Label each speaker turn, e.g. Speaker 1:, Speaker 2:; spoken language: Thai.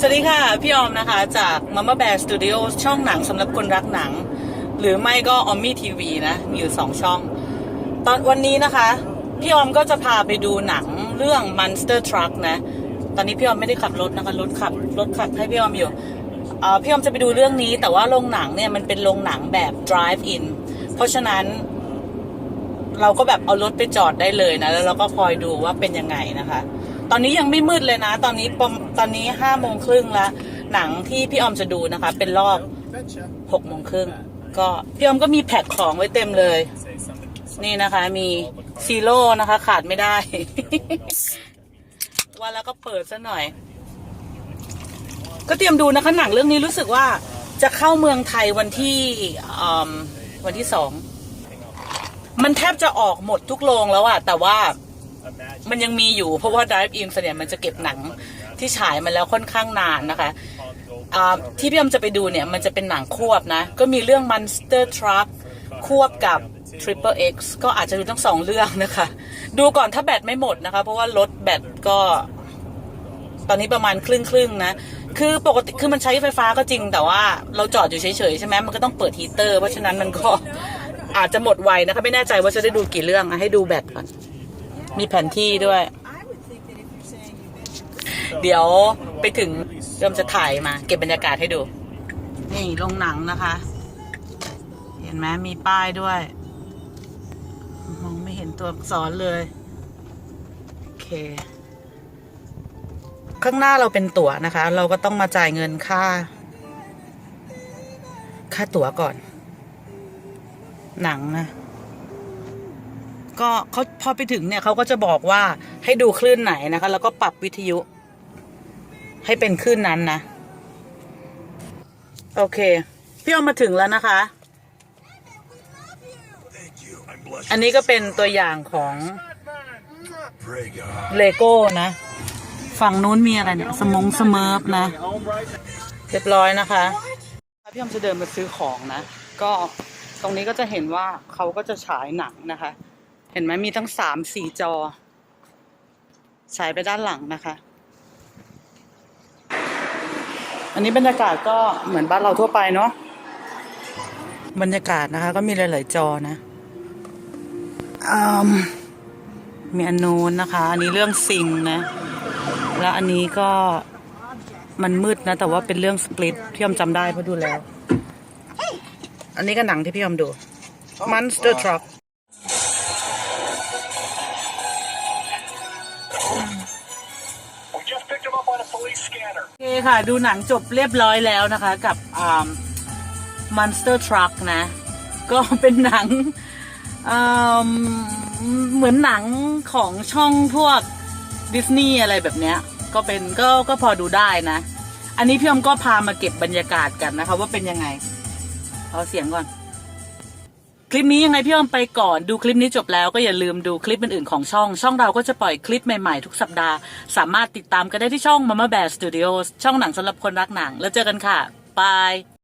Speaker 1: สวัสดีค่ะ พี่ออมนะคะจาก Mama Bear Studio ช่องหนังสำหรับคนรักหนัง หรือไม่ก็ออมมี่ทีวีนะ มีอยู่สองช่อง ตอนวันนี้นะคะ พี่ออมก็จะพาไปดูหนังเรื่อง Monster Truck นะ ตอนนี้พี่ออมไม่ได้ขับรถนะคะ รถขับรถขับให้พี่ออมอยู่พี่ออมจะไปดูเรื่องนี้ แต่ว่าโรงหนังเนี่ยมันเป็นโรงหนังแบบ drive in เพราะฉะนั้น เราก็แบบเอารถไปจอดได้เลยนะ แล้วเราก็คอยดูว่าเป็นยังไงนะคะ ตอนนี้ยังไม่มืดเลยนะ ตอนนี้ปมตอนนี้ห้าโมงครึ่งแล้วหนังที่พี่ออมจะดูนะคะ เป็นรอบหกโมงครึ่งก็พี่ออมก็มีแพ็คของไว้เต็มเลย นี่นะคะ มีซีโร่นะคะ ขาดไม่ได้ ว่าแล้วก็เปิดซะหน่อย ก็เตรียมดูนะคะ หนังเรื่องนี้รู้สึกว่าจะเข้าเมืองไทยวันที่วันที่สองมันแทบจะออกหมดทุกโรงแล้วอะแต่ว่า มันยังมีอยู่เพราะว่า Drive In ส่วนใหญ่มันจะเก็บหนังที่ฉายมาแล้วค่อนข้างนานนะคะอ่าที่พี่อมจะไปดูเนี่ยมันจะเป็นหนังควบนะ ก็มีเรื่อง Monster Truck ควบกับ Triple X ก็อาจจะดูทั้งสองเรื่องนะคะ ดูก่อนถ้าแบตไม่หมดนะคะ เพราะว่ารถแบตก็ ตอนนี้ประมาณครึ่งครึ่งนะ คือปกติคือมันใช้ไฟฟ้าก็จริง แต่ว่าเราจอดอยู่เฉยๆใช่ไหมมันก็ต้องเปิดฮีเตอร์เพราะฉะนั้นมันก็อาจจะหมดไวนะคะ ไม่แน่ใจว่าจะได้ดูกี่เรื่องอะให้ดูแบตก่อน มีแผนที่ด้วย เดี๋ยวไปถึงเริ่มจะถ่ายมา เก็บบรรยากาศให้ดู นี่โรงหนังนะคะ เห็นไหมมีป้ายด้วย มองไม่เห็นตัวอักษรเลย โอเค ข้างหน้าเราเป็นตั๋วนะคะ เราก็ต้องมาจ่ายเงินค่า ค่าตั๋วก่อน หนังนะ ก็เขาพอไปถึงเนี่ยเขาก็จะบอกว่าให้ดูคลื่นไหนนะคะ แล้วก็ปรับวิทยุ ให้เป็นคลื่นนั้นนะ โอเค พี่เอามาถึงแล้วนะคะ อันนี้ก็เป็นตัวอย่างของเลโก้นะ ฝั่งนู้นมีอะไรเนี่ย สมงสเมิร์ฟนะ เรียบร้อยนะคะพี่อมจะเดินมาซื้อของนะ ก็ตรงนี้ก็จะเห็นว่าเขาก็จะฉายหนังนะคะ เห็นไหมมีทั้งสามสี่จอ ฉายไปด้านหลังนะคะ อันนี้บรรยากาศก็เหมือนบ้านเราทั่วไปเนาะบรรยากาศนะคะ ก็มีหลาย ๆ จอนะอมมีอันนู้นนะคะ อันนี้เรื่องซิงนะ แล้วอันนี้ก็มันมืดนะ แต่ว่าเป็นเรื่องสปลิตพี่ยอมจำได้เพราะดูแล้ว อันนี้ก็หนังที่พี่ยอมดู Monster Truck ค่ะ ดูหนังจบเรียบร้อยแล้วนะคะ กับอ่า Monster Truck นะ ก็เป็นหนังอ่าเหมือนหนังของช่องพวกดิสนีย์อะไรแบบเนี้ย ก็เป็นก็ก็พอดูได้นะ อันนี้พี่อมก็พามาเก็บบรรยากาศกันนะคะ ว่าเป็นยังไง เอาเสียงก่อน คลิปนี้ยังไงพี่ออมไปก่อนดูคลิปนี้จบแล้วก็อย่าลืมดูคลิปอื่นๆของช่อง ช่องเราก็จะปล่อยคลิปใหม่ๆทุกสัปดาห์ สามารถติดตามกันได้ที่ช่อง Mama Bear Studios ช่องหนังสำหรับคนรักหนัง แล้วเจอกันค่ะบาย